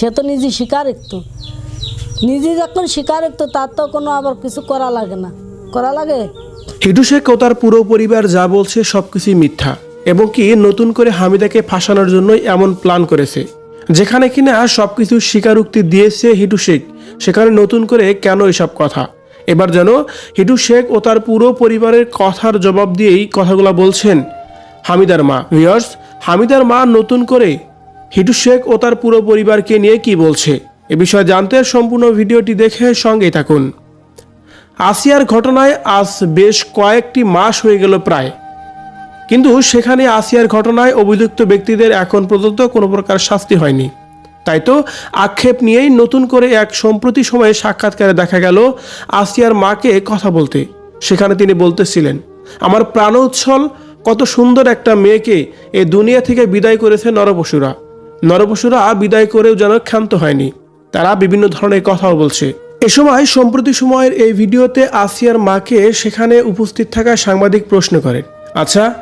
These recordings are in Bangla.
সে তো নিজে স্বীকারোক্ত। নিজে যখন স্বীকারোক্ত, তার তো কোনো আবার কিছু করা লাগে না। করা লাগে? হিটু শেখ ও তার পুরো পরিবার যা বলছে সবকিছুই মিথ্যা, এবং কি নতুন করে হামিদাকে ফাঁসানোর জন্যই এমন প্ল্যান করেছে। যেখানে কিনা সবকিছু স্বীকারোক্তি দিয়েছে হিটু শেখ, সেখানে নতুন করে কেন এসব কথা? এবার যেন হিটু শেখ ও তার পুরো পরিবারের কথার জবাব দিয়েই কথাগুলো বলছেন হামিদার মা। ভিওর্স হামিদার মা নতুন করে হিটু শেখ ও তার পুরো পরিবারকে নিয়ে কি বলছে? এ বিষয়ে জানতে সম্পূর্ণ ভিডিওটি দেখে সঙ্গেই থাকুন। আসিয়ার ঘটনায় আজ বেশ কয়েকটি মাস হয়ে গেল প্রায়। কিন্তু সেখানে আসিয়ার ঘটনায় অভিযুক্ত ব্যক্তিদের এখন পর্যন্ত কোনো প্রকার শাস্তি হয়নি। তাই তো আক্ষেপ নিয়েই নতুন করে এক সম্প্রতি সময়ে সাক্ষাৎকারে দেখা গেল আসিয়ার মাকে কথা বলতে। সেখানে তিনি বলতেছিলেন, আমার প্রাণ উচ্ছল কত সুন্দর একটা মেয়েকে এ দুনিয়া থেকে বিদায় করেছে নরপশুরা নরপশুরা বিদায় করেও যেন ক্ষান্ত হয়নি। তারা বিভিন্ন ধরনের কথাও বলছে। এ সময় সম্প্রতি সময়ের এই ভিডিওতে আসিয়ার মাকে সেখানে উপস্থিত থাকা সাংবাদিক প্রশ্ন করেন। আচ্ছা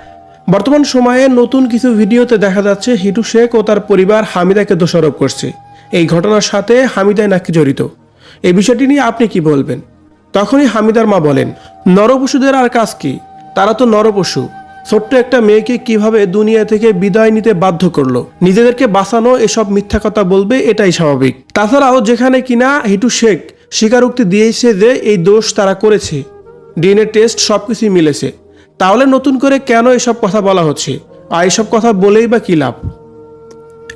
বর্তমান সময়ে নতুন কিছু ভিডিওতে দেখা যাচ্ছে হিটু শেখ ও তার পরিবার হামিদাকে দোষারোপ করছে। এই ঘটনার সাথে হামিদাই নাকি জড়িত। এই বিষয়টি নিয়ে আপনি কি বলবেন? তখনই হামিদার মা বলেন নরপশুদের আর কাজ কি? তারা তো নরপশু ছোট্ট একটা মেয়েকে কীভাবে দুনিয়া থেকে বিদায় নিতে বাধ্য করল? নিজেদেরকে বাঁচানো এসব মিথ্যা কথা বলবে এটাই স্বাভাবিক। তাছাড়াও যেখানে কিনা হিটু শেখ স্বীকারোক্তি দিয়েছে যে এই দোষ তারা করেছে। ডিএনএ টেস্ট সব কিছুই মিলেছে। তাহলে নতুন করে কেন এসব কথা বলা হচ্ছে? আর এসব কথা বলেই বা কি লাভ?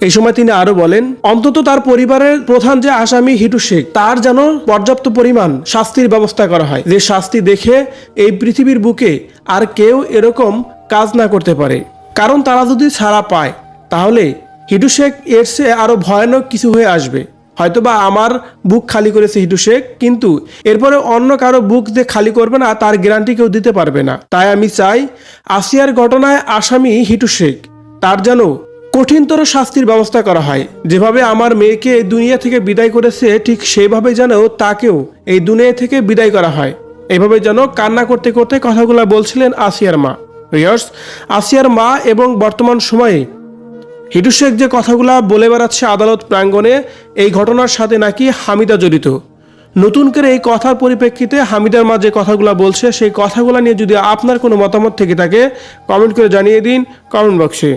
এই সময় তিনি আরও বলেন, অন্তত তার পরিবারের প্রধান যে আসামি হিটু শেখ, তার যেন পর্যাপ্ত পরিমাণ শাস্তির ব্যবস্থা করা হয়। যে শাস্তি দেখে এই পৃথিবীর বুকে আর কেউ এরকম কাজ না করতে পারে। কারণ তারা যদি ছাড়া পায়, তাহলে হিটু শেখ এর চেয়ে আরও ভয়ানক কিছু হয়ে আসবে। হয়তোবা আমার বুক খালি করেছে হিটু শেখ, কিন্তু এরপরে অন্য কারও বুক যে খালি করবে না, তার গ্যারান্টি কেউ দিতে পারবে না। তাই আমি চাই আসিয়ার ঘটনায় আসামি হিটু শেখ, তার যেন কঠিনতর শাস্তির ব্যবস্থা করা হয়। যেভাবে আমার মেয়েকে এই দুনিয়া থেকে বিদায় করেছে, ঠিক সেইভাবে যেন তাকেও এই দুনিয়া থেকে বিদায় করা হয়। এভাবে যেন কান্না করতে করতে কথাগুলো বলছিলেন আসিয়ার মা। রিয়ার্স, আসিয়ার মা এবং বর্তমান সময়ে হিটু শেখ যে কথাগুলো বলে বেড়াচ্ছে আদালত প্রাঙ্গণে, এই ঘটনার সাথে নাকি হামিদা জড়িত। নতুন করে এই কথার পরিপ্রেক্ষিতে হামিদার মা যে কথাগুলো বলছে, সেই কথাগুলো নিয়ে যদি আপনার কোনো মতামত থেকে থাকে কমেন্ট করে জানিয়ে দিন কমেন্ট বক্সে